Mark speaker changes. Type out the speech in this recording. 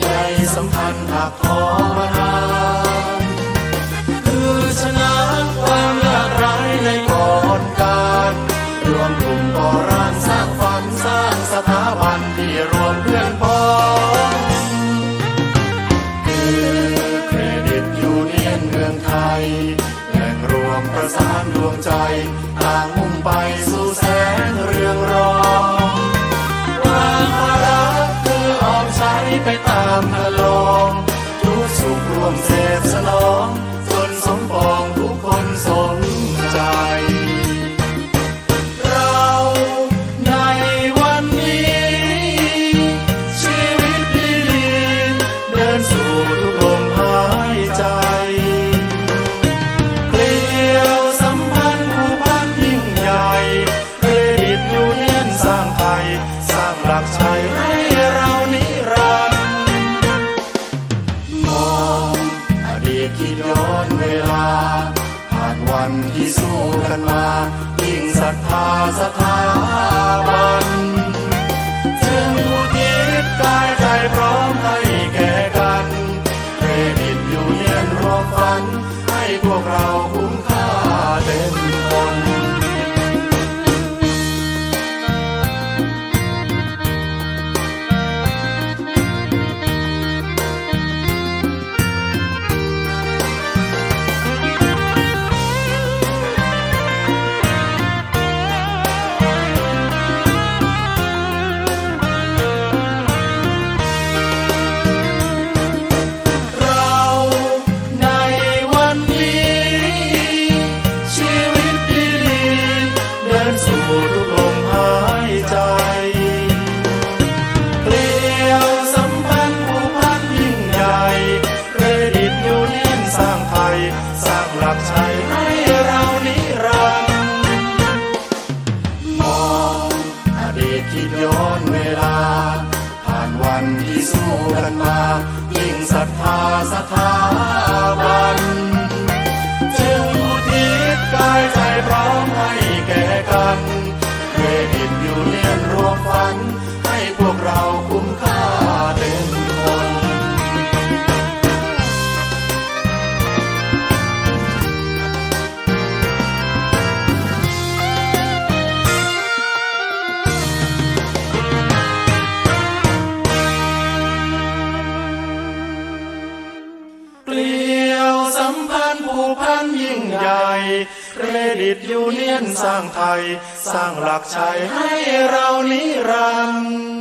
Speaker 1: ใยสัมพันธ์หักคอมานานคือชนะความยากไร้ในก่อนการรวมกลุ่มก่อร่างสร้างฝันสร้างสถาบันที่รวมเพื่อนพ้องคือเครดิตยูเนียนเมืองไทยแหล่งรวมประสานดวงใจต่างมุ่งไปสู่แสงเรืองรองามพะลองทุกสุขร่วมเสพสนอง เวลา ผ่านวันที่สู้กันมา ยิ่งศรัทธาสถาบันจึงอุทิศกายใจพร้อมให้แก่กันเครดิตอยู่เนียนรวมฝัน ให้พวกเราคุ้ม สร้างหลักชัยให้เรานิรันดร์มองอดีตที่ย้อนเวลา ผ่านวันที่สู้กันมา ยิ่งศรัทธาสถาบั ใหญ่เครดิตยูเนียนสร้างไทย สร้างหลักชัยให้เรานิรันดร์